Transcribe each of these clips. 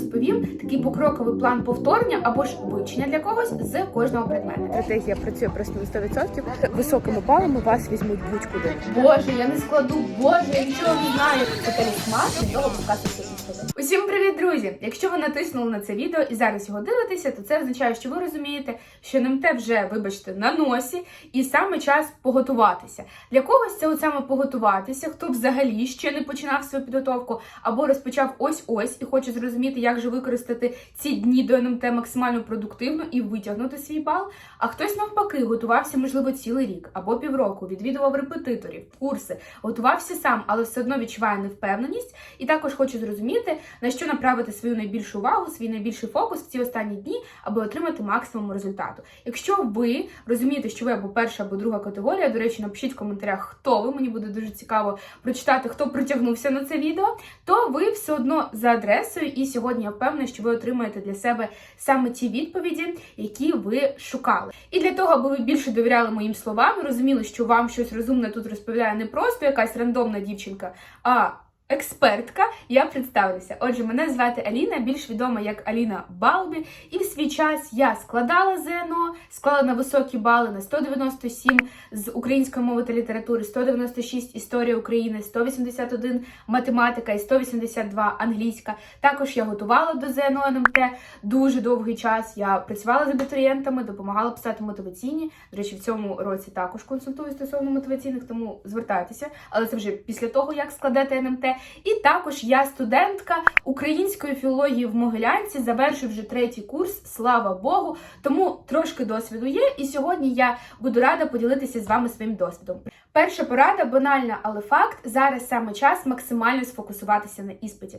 розповім такий покроковий план повторення або ж вивчення для когось з кожного предмета. Стратегія працює просто на 100%. Високими балами вас візьмуть будь-куди. Боже, я не складу, боже, я нічого не знаю. Це телесмак, від того показується. Усім привіт, друзі! Якщо ви натиснули на це відео і зараз його дивитеся, то це означає, що ви розумієте, що НМТ вже, вибачте, на носі, і саме час поготуватися. Для когось це саме поготуватися, хто взагалі ще не починав свою підготовку або розпочав ось-ось і хоче зрозуміти, як же використати ці дні до НМТ максимально продуктивно і витягнути свій бал. А хтось навпаки готувався, можливо, цілий рік або півроку, відвідував репетиторів, курси, готувався сам, але все одно відчуває невпевненість, і також хоче зрозуміти, на що направити свою найбільшу увагу, свій найбільший фокус в ці останні дні, аби отримати максимум результату. Якщо ви розумієте, що ви або перша, або друга категорія, до речі, напишіть в коментарях, хто ви. Мені буде дуже цікаво прочитати, хто притягнувся на це відео, то ви все одно за адресою, і сьогодні я впевнена, що ви отримаєте для себе саме ті відповіді, які ви шукали. І для того, аби ви більше довіряли моїм словам, розуміли, що вам щось розумне тут розповідає не просто якась рандомна дівчинка, а експертка, я представлюся. Отже, мене звати Аліна, більш відома як Аліна Балбі. І в свій час я складала ЗНО, склала на високі бали на 197 з української мови та літератури, 196 історія України, 181 математика і 182 англійська. Також я готувала до ЗНО НМТ дуже довгий час. Я працювала з абітурієнтами, допомагала писати мотиваційні. До речі, в цьому році також консультую стосовно мотиваційних, тому звертайтеся. Але це вже після того, як складете НМТ. І також я студентка української філології в Могилянці, завершу вже третій курс, слава Богу. Тому трошки досвіду є. І сьогодні я буду рада поділитися з вами своїм досвідом. Перша порада банальна, але факт. Зараз саме час максимально сфокусуватися на іспиті.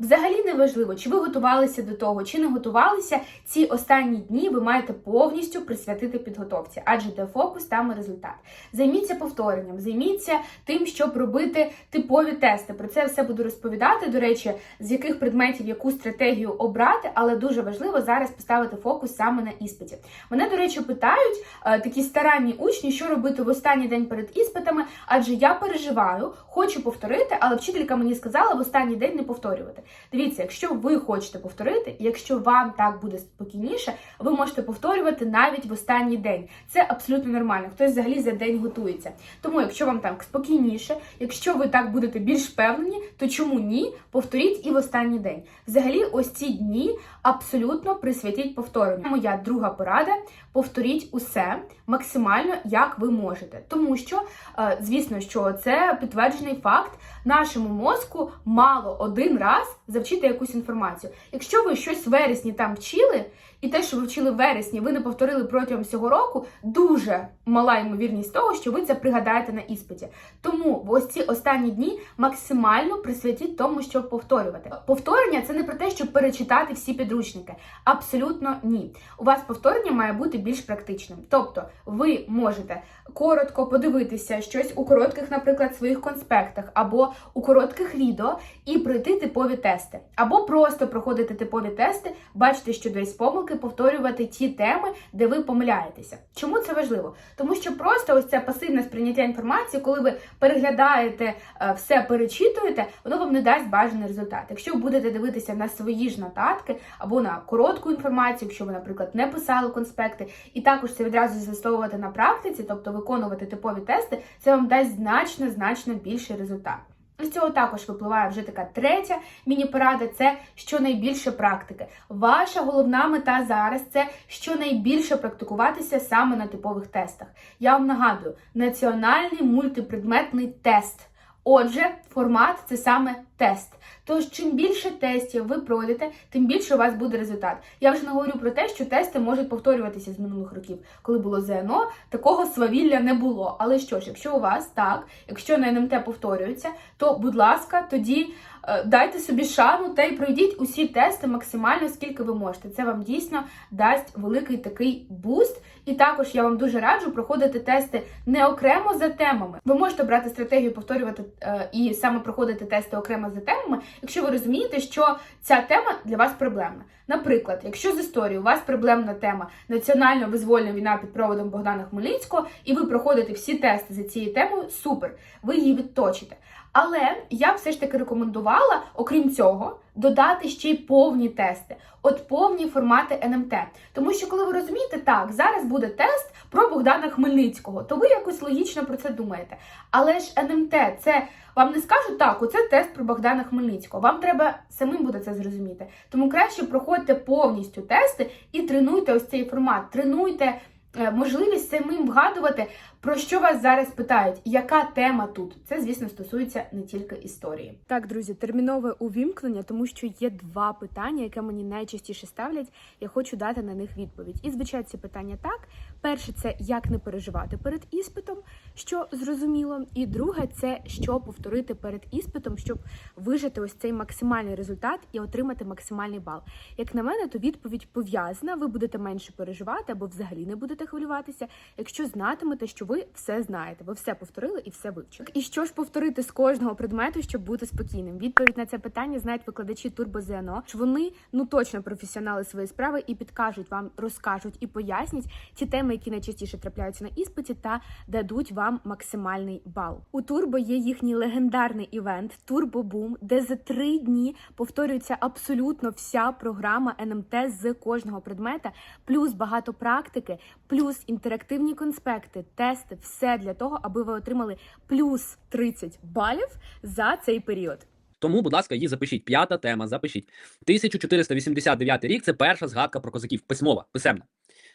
Взагалі не важливо, чи ви готувалися до того, чи не готувалися. Ці останні дні ви маєте повністю присвятити підготовці, адже де фокус, там і результат. Займіться повторенням, займіться тим, щоб робити типові тести. Про це все буду розповідати. До речі, з яких предметів яку стратегію обрати, але дуже важливо зараз поставити фокус саме на іспиті. Мене, до речі, питають е, такі старанні учні, що робити в останній день перед іспитами, адже я переживаю, хочу повторити, але вчителька мені сказала в останній день не повторювати. Дивіться, якщо ви хочете повторити, якщо вам так буде спокійніше, ви можете повторювати навіть в останній день. Це абсолютно нормально. Хтось взагалі за день готується. Тому, якщо вам так спокійніше, якщо ви так будете більш впевнені, то чому ні? Повторіть і в останній день. Взагалі, ось ці дні абсолютно присвятіть повторенню. Моя друга порада: повторіть усе максимально, як ви можете. Тому що, е, звісно, що це підтверджений факт. Нашому мозку мало один раз завчити якусь інформацію. Якщо ви щось в вересні там вчили, і те, що ви вчили в вересні, ви не повторили протягом всього року, дуже мала ймовірність того, що ви це пригадаєте на іспиті. Тому в ось ці останні дні максимально присвятіть тому, щоб повторювати. Повторення це не про те, щоб перечитати всі підручники. Абсолютно ні. У вас повторення має бути більш практичним. Тобто, ви можете коротко подивитися щось у коротких, наприклад, своїх конспектах, або у коротких відео і пройти типові тести, або просто проходити типові тести, бачити, що десь помилки, повторювати ті теми, де ви помиляєтеся. Чому це важливо? Тому що просто ось це пасивне сприйняття інформації, коли ви переглядаєте е, все, перечитуєте, воно вам не дасть бажаний результат. Якщо ви будете дивитися на свої ж нотатки або на коротку інформацію, якщо ви, наприклад, не писали конспекти, і також це відразу застосовувати на практиці, тобто виконувати типові тести, це вам дасть значно значно більший результат. З цього також випливає вже така третя міні-порада це щонайбільше практики. Ваша головна мета зараз це щонайбільше практикуватися саме на типових тестах. Я вам нагадую, національний мультипредметний тест. Отже, формат це саме тест. Тож, чим більше тестів ви пройдете, тим більше у вас буде результат. Я вже не говорю про те, що тести можуть повторюватися з минулих років. Коли було ЗНО, такого свавілля не було. Але що ж, якщо у вас так, якщо на НМТ повторюється, то будь ласка, тоді дайте собі шану та й пройдіть усі тести максимально, скільки ви можете. Це вам дійсно дасть великий такий буст. І також я вам дуже раджу проходити тести не окремо за темами. Ви можете брати стратегію повторювати е, і саме проходити тести окремо за темами, якщо ви розумієте, що ця тема для вас проблемна. Наприклад, якщо з історії у вас проблемна тема національно визвольна війна під проводом Богдана Хмельницького, і ви проходите всі тести за цією темою, супер, ви її відточите. Але я все ж таки рекомендувала, окрім цього, додати ще й повні тести, от повні формати НМТ. Тому що, коли ви розумієте, так, зараз буде тест про Богдана Хмельницького, то ви якось логічно про це думаєте. Але ж НМТ це вам не скажуть так, оце тест про Богдана Хмельницького. Вам треба самим буде це зрозуміти. Тому краще проходьте повністю тести і тренуйте ось цей формат. Тренуйте е, можливість самим вгадувати, про що вас зараз питають, яка тема тут. Це, звісно, стосується не тільки історії. Так, друзі, термінове увімкнення, тому що є два питання, яке мені найчастіше ставлять. Я хочу дати на них відповідь. І звучать ці питання так: перше, це як не переживати перед іспитом, що зрозуміло. І друге, це що повторити перед іспитом, щоб вижити ось цей максимальний результат і отримати максимальний бал. Як на мене, то відповідь пов'язана. Ви будете менше переживати або взагалі не будете хвилюватися, якщо знатимете, що ви все знаєте, ви все повторили і все вивчили. І що ж повторити з кожного предмету, щоб бути спокійним? Відповідь на це питання знають викладачі Турбо ЗНО, що вони ну точно професіонали своєї справи і підкажуть вам, розкажуть і пояснять ті теми, які найчастіше трапляються на іспиті, та дадуть вам максимальний бал. У Турбо є їхній легендарний івент Турбо Бум, де за три дні повторюється абсолютно вся програма НМТ з кожного предмета, плюс багато практики, плюс інтерактивні конспекти, тести, все для того, аби ви отримали плюс 30 балів за цей період. Тому, будь ласка, її запишіть. П'ята тема, запишіть. 1489 рік це перша згадка про козаків, письмова, писемна.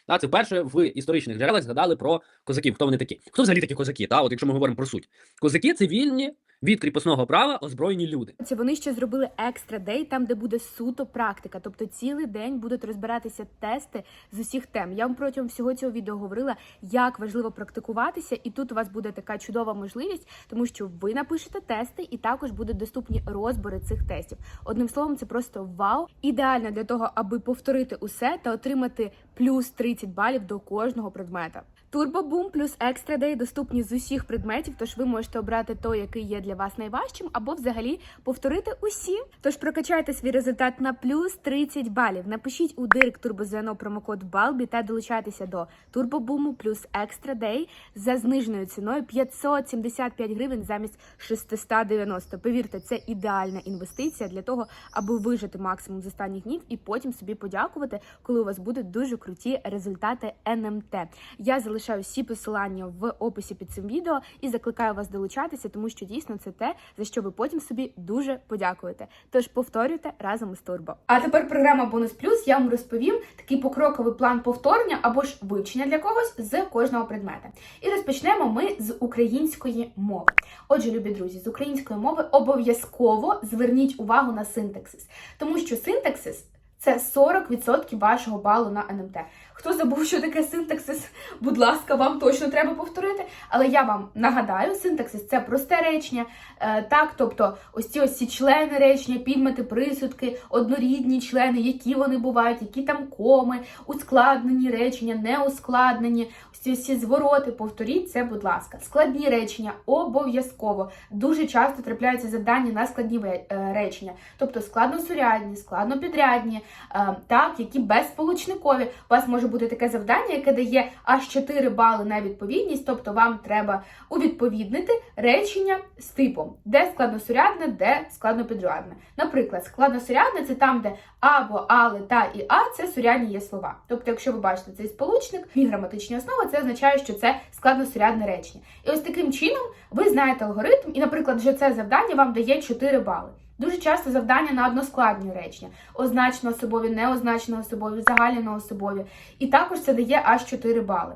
Да, це вперше в історичних джерелах згадали про козаків. Хто вони такі? Хто взагалі такі козаки? Та, от якщо ми говоримо про суть. Козаки це вільні від кріпосного права озброєні люди. Це вони ще зробили екстра дей, там де буде суто практика. Тобто цілий день будуть розбиратися тести з усіх тем. Я вам протягом всього цього відео говорила, як важливо практикуватися, і тут у вас буде така чудова можливість, тому що ви напишете тести, і також будуть доступні розбори цих тестів. Одним словом, це просто вау. Ідеально для того, аби повторити усе та отримати плюс 30 балів до кожного предмета. Турбобум плюс екстра дей доступні з усіх предметів, тож ви можете обрати той, який є для вас найважчим, або взагалі повторити усі. Тож прокачайте свій результат на плюс 30 балів. Напишіть у директ турбозено промокод Балбі та долучайтеся до турбобуму плюс екстра дей за зниженою ціною 575 гривень замість 690. Повірте, це ідеальна інвестиція для того, аби вижити максимум з останніх днів і потім собі подякувати, коли у вас будуть дуже круті результати НМТ. Я залишаю всі посилання в описі під цим відео і закликаю вас долучатися, тому що дійсно це те, за що ви потім собі дуже подякуєте. Тож повторюйте разом із Турбо. А тепер програма Бонус Плюс. Я вам розповім такий покроковий план повторення або ж вивчення для когось з кожного предмета. І розпочнемо ми з української мови. Отже, любі друзі, з української мови обов'язково зверніть увагу на синтаксис, тому що синтаксис. Це 40% вашого балу на НМТ. Хто забув, що таке синтаксис, будь ласка, вам точно треба повторити. Але я вам нагадаю, синтаксис це просте речення. Е, так, тобто ось ці ось ці члени речення, підмети, присудки, однорідні члени, які вони бувають, які там коми, ускладнені речення, неускладнені, ось ці всі звороти. Повторіть це, будь ласка. Складні речення обов'язково. Дуже часто трапляються завдання на складні е, речення, тобто складносурядні, складнопідрядні, е, так, які безсполучникові. У вас може бути таке завдання, яке дає аж 4 бали на відповідність, тобто вам треба увідповіднити речення з типом, де складносурядне, де складнопідрядне. Наприклад, складносурядне це там, де або, але, та і а це сурядні є слова. Тобто, якщо ви бачите цей сполучник, дві граматичні основи, це означає, що це складносурядне речення. І ось таким чином ви знаєте алгоритм, і, наприклад, вже це завдання вам дає 4 бали. Дуже часто завдання на односкладні речення: означено особові, неозначено особові, загальнено особові. І також це дає аж 4 бали.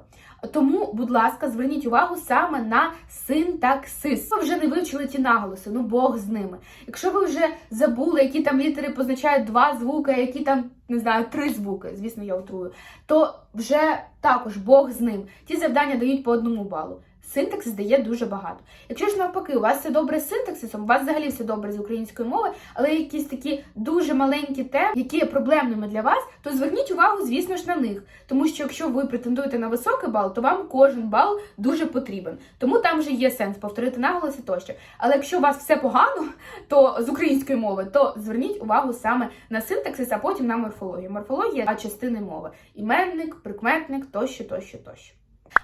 Тому, будь ласка, зверніть увагу саме на синтаксис. Ви вже не вивчили ті наголоси, ну Бог з ними. Якщо ви вже забули, які там літери позначають два звуки, які там не знаю, три звуки, звісно, я утрую, то вже також Бог з ним. Ті завдання дають по одному балу. Синтаксис дає дуже багато. Якщо ж навпаки, у вас все добре з синтаксисом, у вас взагалі все добре з української мови, але якісь такі дуже маленькі теми, які є проблемними для вас, то зверніть увагу, звісно ж, на них. Тому що якщо ви претендуєте на високий бал, то вам кожен бал дуже потрібен. Тому там вже є сенс повторити наголоси тощо. Але якщо у вас все погано, то з української мови, то зверніть увагу саме на синтаксис, а потім на морфологію. Морфологія а частини мови: іменник, прикметник тощо, тощо, тощо.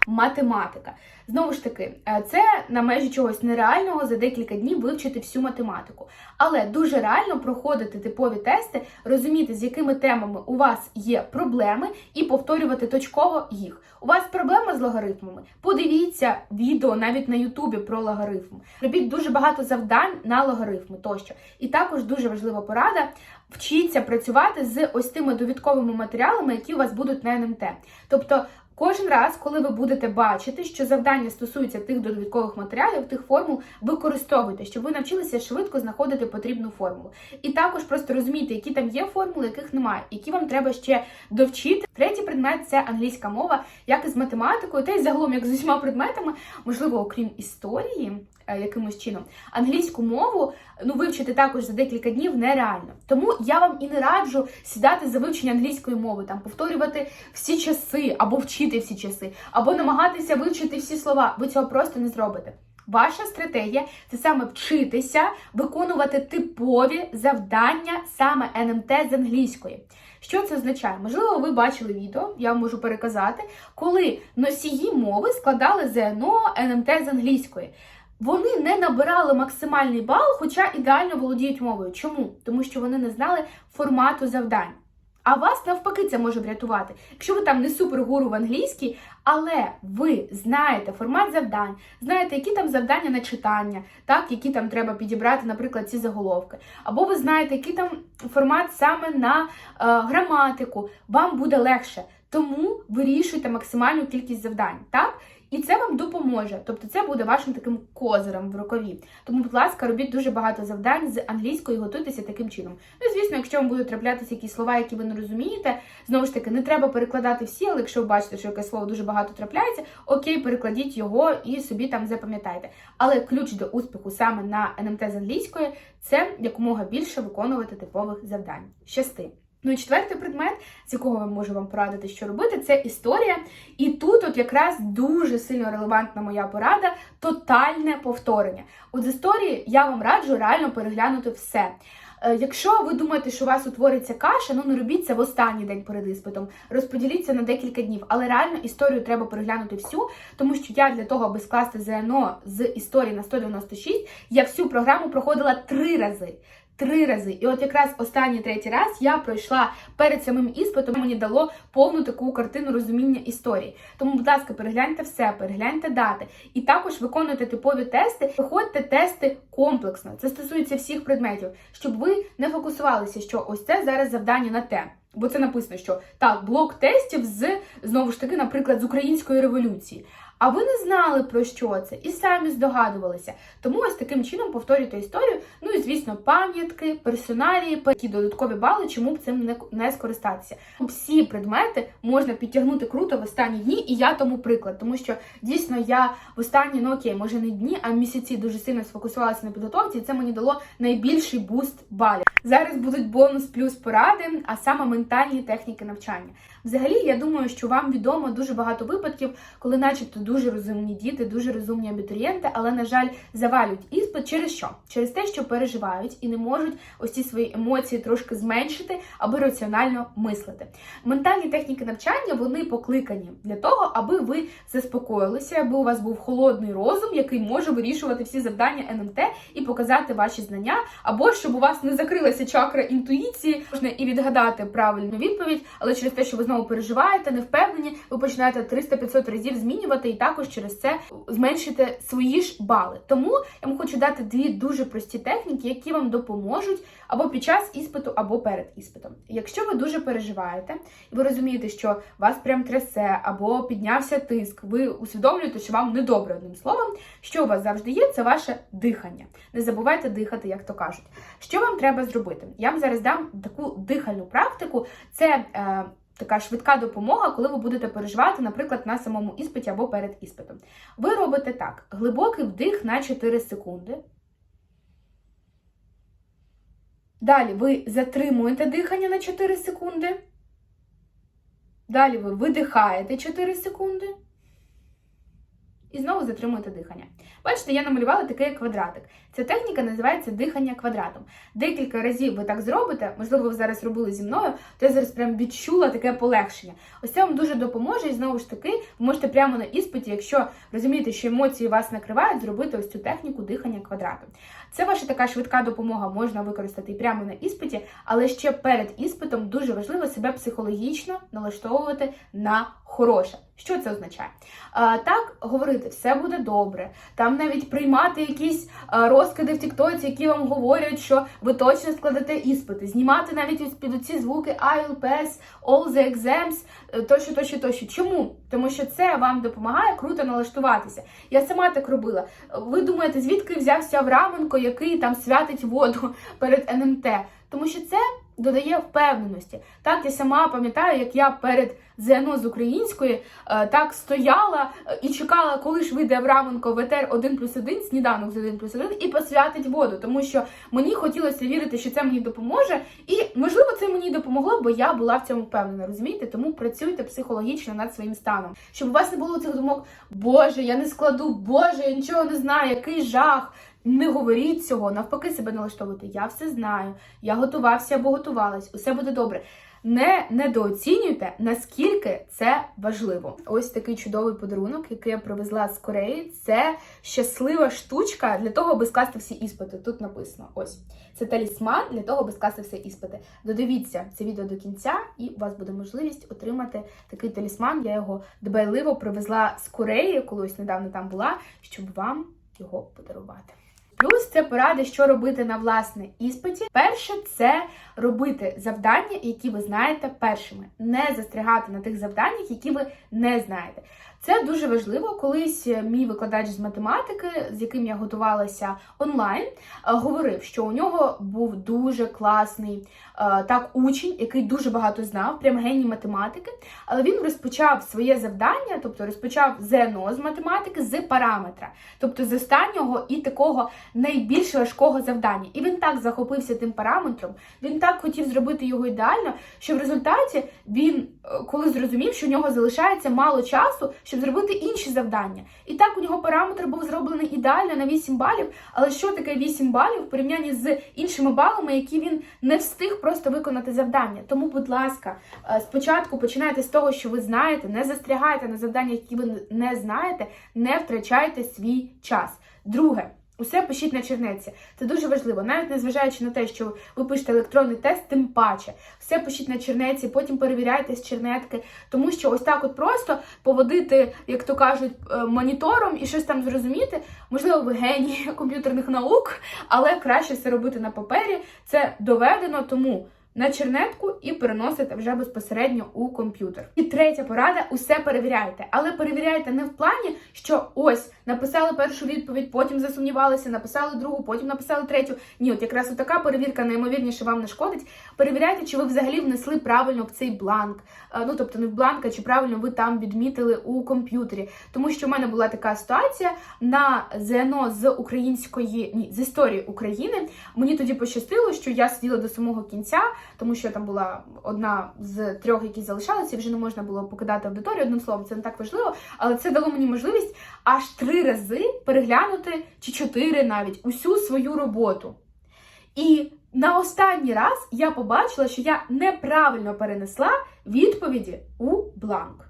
Математика. Знову ж таки, е, це на межі чогось нереального за декілька днів вивчити всю математику. Але дуже реально проходити типові тести, розуміти, з якими темами у вас є проблеми, і повторювати точково їх. У вас проблема з логарифмами? Подивіться відео навіть на Ютубі про логарифм. Робіть дуже багато завдань на логарифми тощо. І також дуже важлива порада. Вчіться працювати з ось тими довідковими матеріалами, які у вас будуть на НМТ. Тобто, кожен раз, коли ви будете бачити, що завдання стосується тих додаткових матеріалів, тих формул, використовуйте, щоб ви навчилися швидко знаходити потрібну формулу. І також просто розумійте, які там є формули, яких немає, які вам треба ще довчити. Третій предмет це англійська мова, як і з математикою, та й загалом як з усіма предметами, можливо, окрім історії. Е, Якимось чином англійську мову ну вивчити також за декілька днів нереально. Тому я вам і не раджу сідати за вивчення англійської мови, там повторювати всі часи, або вчити всі часи, або намагатися вивчити всі слова. Ви цього просто не зробите. Ваша стратегія це саме вчитися виконувати типові завдання саме НМТ з англійської. Що це означає? Можливо, ви бачили відео, я вам можу переказати, коли носії мови складали ЗНО НМТ з англійської. Вони не набирали максимальний бал, хоча ідеально володіють мовою. Чому? Тому що вони не знали формату завдань. А вас навпаки це може врятувати. Якщо ви там не супергуру в англійській, але ви знаєте формат завдань, знаєте, які там завдання на читання, так, які там треба підібрати, наприклад, ці заголовки. Або ви знаєте, який там формат саме на е, граматику, вам буде легше. Тому вирішуйте максимальну кількість завдань, так? І це вам допоможе. Тобто це буде вашим таким козирем в рукаві. Тому, будь ласка, робіть дуже багато завдань з англійської готуйтеся таким чином. Ну, звісно, якщо вам будуть траплятися якісь слова, які ви не розумієте, знову ж таки, не треба перекладати всі, але якщо ви бачите, що якесь слово дуже багато трапляється, окей, перекладіть його і собі там запам'ятайте. Але ключ до успіху саме на НМТ з англійської це якомога більше виконувати типових завдань. Щасти! Ну і четвертий предмет, з якого я можу вам порадити, що робити, це історія. І тут, от якраз дуже сильно релевантна моя порада тотальне повторення. От з історії я вам раджу реально переглянути все. Е, Якщо ви думаєте, що у вас утвориться каша, ну не робіть це в останній день перед іспитом. Розподіліться на декілька днів. Але реально історію треба переглянути всю, тому що я для того, аби скласти ЗНО з історії на 196, я всю програму проходила три рази. Три рази. І от якраз останній третій раз я пройшла перед самим іспитом, мені дало повну таку картину розуміння історії. Тому, будь ласка, перегляньте все, перегляньте дати. І також виконуйте типові тести, проходьте тести комплексно. Це стосується всіх предметів, щоб ви не фокусувалися, що ось це зараз завдання на те. Бо це написано, що так, блок тестів з знову ж таки, наприклад, з української революції. А ви не знали про що це і самі здогадувалися. Тому ось таким чином повторюйте історію. Ну і звісно, пам'ятки, персоналії, які додаткові бали, чому б цим не, не скористатися. Всі предмети можна підтягнути круто в останні дні, і я тому приклад, тому що дійсно я в останні, ну окей, може не дні, а місяці дуже сильно сфокусувалася на підготовці, і це мені дало найбільший буст балів. Зараз будуть бонус плюс поради, а саме ментальні техніки навчання. Взагалі, я думаю, що вам відомо дуже багато випадків, коли, начебто, дуже розумні діти, дуже розумні абітурієнти, але, на жаль, завалюють іспит через що? Через те, що переживають і не можуть ось ці свої емоції трошки зменшити, аби раціонально мислити. Ментальні техніки навчання вони покликані для того, аби ви заспокоїлися, аби у вас був холодний розум, який може вирішувати всі завдання НМТ і показати ваші знання, або щоб у вас не закрилася чакра інтуїції, можна і відгадати правильну відповідь, але через те, що ви знову переживаєте, не впевнені, ви починаєте 300-500 разів змінювати, і також через це зменшите свої ж бали. Тому я вам хочу дати дві дуже прості техніки, які вам допоможуть або під час іспиту, або перед іспитом. Якщо ви дуже переживаєте, і ви розумієте, що вас прям трясе, або піднявся тиск, ви усвідомлюєте, що вам недобре одним словом, що у вас завжди є, це ваше дихання. Не забувайте дихати, як то кажуть. Що вам треба зробити? Я вам зараз дам таку дихальну практику. Це е, така швидка допомога, коли ви будете переживати, наприклад, на самому іспиті або перед іспитом. Ви робите так: глибокий вдих на 4 секунди. Далі ви затримуєте дихання на 4 секунди. Далі ви видихаєте 4 секунди. І знову затримуєте дихання. Бачите, я намалювала такий квадратик. Ця техніка називається дихання квадратом. Декілька разів ви так зробите, можливо, ви зараз робили зі мною, то я зараз прям відчула таке полегшення. Ось це вам дуже допоможе, і знову ж таки, ви можете прямо на іспиті, якщо розумієте, що емоції вас накривають, зробити ось цю техніку дихання квадратом. Це ваша така швидка допомога, можна використати і прямо на іспиті, але ще перед іспитом дуже важливо себе психологічно налаштовувати на хороше. Що це означає? А, так говорити, все буде добре. Там навіть приймати якісь розкиди в Тіктоці, які вам говорять, що ви точно складете іспити, знімати навіть під оці звуки pass, all the exams, е, тощо, тощо, тощо. Чому? Тому що це вам допомагає круто налаштуватися. Я сама так робила. Ви думаєте, звідки взявся Авраменко, який там святить воду перед НМТ? Тому що це додає впевненості. Так, я сама пам'ятаю, як я перед ЗНО з української е, так стояла е, і чекала, коли ж вийде Авраменко в етер 1 плюс 1, сніданок з 1 плюс 1 і посвятить воду, тому що мені хотілося вірити, що це мені допоможе, і можливо це мені допомогло, бо я була в цьому впевнена. Розумієте? Тому працюйте психологічно над своїм станом, щоб у вас не було цих думок, Боже, я не складу, Боже, я нічого не знаю, який жах. Не говоріть цього, навпаки, себе налаштовуйте. Я все знаю, я готувався або готувалась, усе буде добре. Не недооцінюйте, наскільки це важливо. Ось такий чудовий подарунок, який я привезла з Кореї. Це щаслива штучка для того, аби скласти всі іспити. Тут написано: ось це талісман для того, аби скласти всі іспити. Додивіться це відео до кінця, і у вас буде можливість отримати такий талісман. Я його дбайливо привезла з Кореї, колись недавно там була, щоб вам його подарувати. Плюс це поради, що робити на власне іспиті. Перше, це робити завдання, які ви знаєте першими, не застрягати на тих завданнях, які ви не знаєте. Це дуже важливо. Колись мій викладач з математики, з яким я готувалася онлайн, е, говорив, що у нього був дуже класний е, так учень, який дуже багато знав, прям геній математики. Але він розпочав своє завдання, тобто розпочав ЗНО з математики з параметра, тобто з останнього і такого найбільш важкого завдання. І він так захопився тим параметром, він так хотів зробити його ідеально, що в результаті він, е, коли зрозумів, що у нього залишається мало часу, щоб зробити інші завдання. І так у нього параметр був зроблений ідеально на 8 балів. Але що таке 8 балів в порівнянні з іншими балами, які він не встиг просто виконати завдання? Тому, будь ласка, е, спочатку починайте з того, що ви знаєте, не застрягайте на завданнях, які ви не знаєте, не втрачайте свій час. Друге. Усе пишіть на чернеці. Це дуже важливо, навіть незважаючи на те, що ви пишете електронний тест, тим паче. Все пишіть на чернеці, потім перевіряйте з чернетки. Тому що ось так от просто поводити, як то кажуть, е, монітором і щось там зрозуміти. Можливо, ви геній комп'ютерних наук, але краще все робити на папері. Це доведено, тому. На чернетку і переносите вже безпосередньо у комп'ютер. І третя порада: усе перевіряйте, але перевіряйте не в плані, що ось написали першу відповідь, потім засумнівалися, написали другу, потім написали третю. Ні, от якраз така перевірка наймовірніше вам не шкодить. Перевіряйте, чи ви взагалі внесли правильно в цей бланк. Е, Ну тобто не в бланк, а чи правильно ви там відмітили у комп'ютері. Тому що в мене була така ситуація на ЗНО з української ні з історії України. Мені тоді пощастило, що я сиділа до самого кінця тому що там була одна з трьох, які залишалися, і вже не можна було покидати аудиторію. Одним словом, це не так важливо, але це дало мені можливість аж три рази переглянути чи чотири навіть усю свою роботу. І на останній раз я побачила, що я неправильно перенесла відповіді у бланк.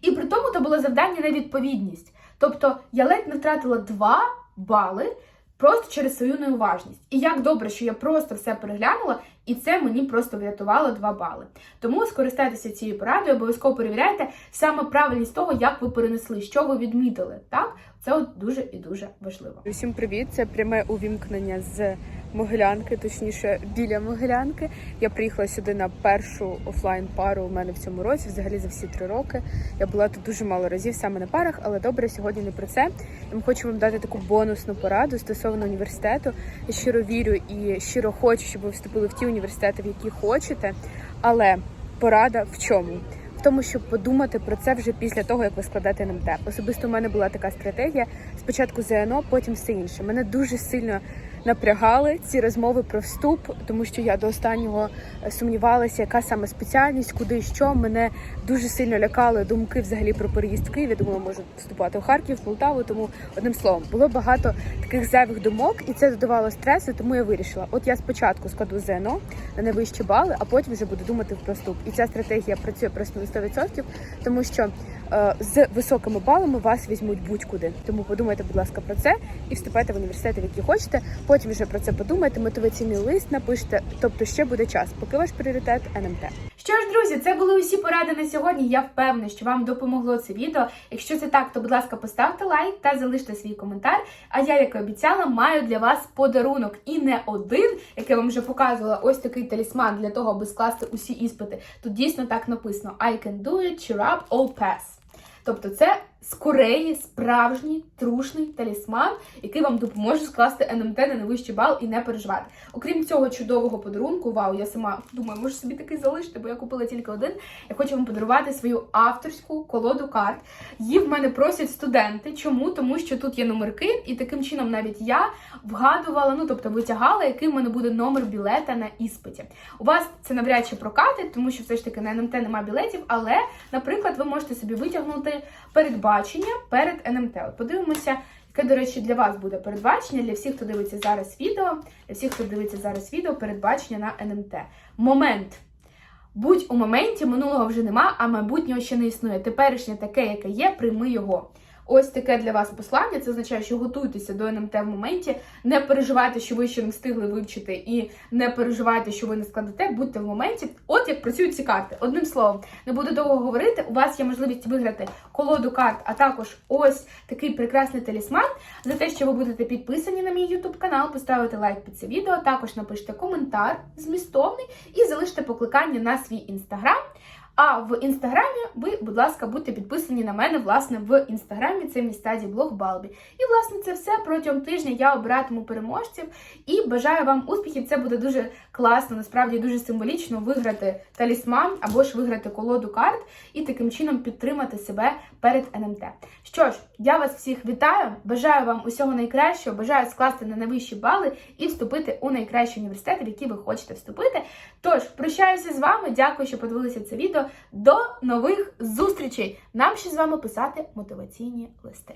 І при тому то було завдання на відповідність. Тобто я ледь не втратила 2 бали просто через свою неуважність. І як добре, що я просто все переглянула, і це мені просто врятувало 2 бали. Тому скористайтеся цією порадою, обов'язково перевіряйте саме правильність того, як ви перенесли, що ви відмітили. Так, це от дуже і дуже важливо. Усім привіт! Це пряме увімкнення з Могилянки, точніше біля Могилянки. Я приїхала сюди на першу офлайн пару у мене в цьому році, взагалі за всі три роки. Я була тут дуже мало разів саме на парах, але добре сьогодні не про це. Я хочу вам дати таку бонусну пораду стосовно університету. Я щиро вірю і щиро хочу, щоб ви вступили в ті університети, в які хочете. Але порада в чому? В тому, щоб подумати про це вже після того, як ви складете НМТ. Особисто у мене була така стратегія: спочатку ЗНО, потім все інше. Мене дуже сильно напрягали ці розмови про вступ, тому що я до останнього е, сумнівалася, яка саме спеціальність, куди що. Мене дуже сильно лякали думки взагалі про переїзд в Київ. Я думала, можу вступати у Харків, в Полтаву. Тому одним словом було багато таких зайвих думок, і це додавало стресу. Тому я вирішила: от я спочатку складу ЗНО на найвищі бали, а потім вже буду думати про вступ. І ця стратегія працює просто на 100%, тому що з високими балами вас візьмуть будь-куди. Тому подумайте, будь ласка, про це і вступайте в університет, в який хочете. Потім вже про це подумайте, мотиваційний лист напишете. Тобто ще буде час, поки ваш пріоритет НМТ. Що ж, друзі, це були усі поради на сьогодні. Я впевнена, що вам допомогло це відео. Якщо це так, то будь ласка, поставте лайк та залиште свій коментар. А я, як і обіцяла, маю для вас подарунок і не один, який я вам вже показувала. Ось такий талісман для того, аби скласти усі іспити. Тут дійсно так написано: I can do it, cheer up, all pass. Тобто, це з Кореї справжній трушний талісман, який вам допоможе скласти НМТ на найвищий бал і не переживати. Окрім цього чудового подарунку, вау, я сама думаю, можу собі такий залишити, бо я купила тільки один. Я хочу вам подарувати свою авторську колоду карт. Її в мене просять студенти. Чому? Тому що тут є номерки, і таким чином навіть я вгадувала, ну тобто витягала, який в мене буде номер білета на іспиті. У вас це навряд чи прокатить, тому що все ж таки на НМТ немає білетів, але, наприклад, ви можете собі витягнути передбачення перед НМТ. От подивимося. Яке, до речі, для вас буде передбачення для всіх, хто дивиться зараз відео, для всіх, хто дивиться зараз відео, передбачення на НМТ. Момент. Будь у моменті минулого вже нема, а майбутнього ще не існує. Теперішнє таке, яке є, прийми його. Ось таке для вас послання. Це означає, що готуйтеся до НМТ в моменті. Не переживайте, що ви ще не встигли вивчити, і не переживайте, що ви не складете. Будьте в моменті. От як працюють ці карти. Одним словом, не буду довго говорити. У вас є можливість виграти колоду карт, а також ось такий прекрасний талісман. За те, що ви будете підписані на мій YouTube канал, поставите лайк під це відео. Також напишите коментар змістовний і залиште покликання на свій інстаграм. А в інстаграмі ви, будь ласка, будьте підписані на мене, власне, в інстаграмі. Це мій стадій блог Балбі. І, власне, це все протягом тижня я обиратиму переможців і бажаю вам успіхів. Це буде дуже класно, насправді дуже символічно виграти талісман або ж виграти колоду карт і таким чином підтримати себе перед НМТ. Що ж, я вас всіх вітаю, бажаю вам усього найкращого, бажаю скласти на найвищі бали і вступити у найкращі університети, в які ви хочете вступити. Тож, прощаюся з вами, дякую, що подивилися це відео. До нових зустрічей! Нам ще з вами писати мотиваційні листи.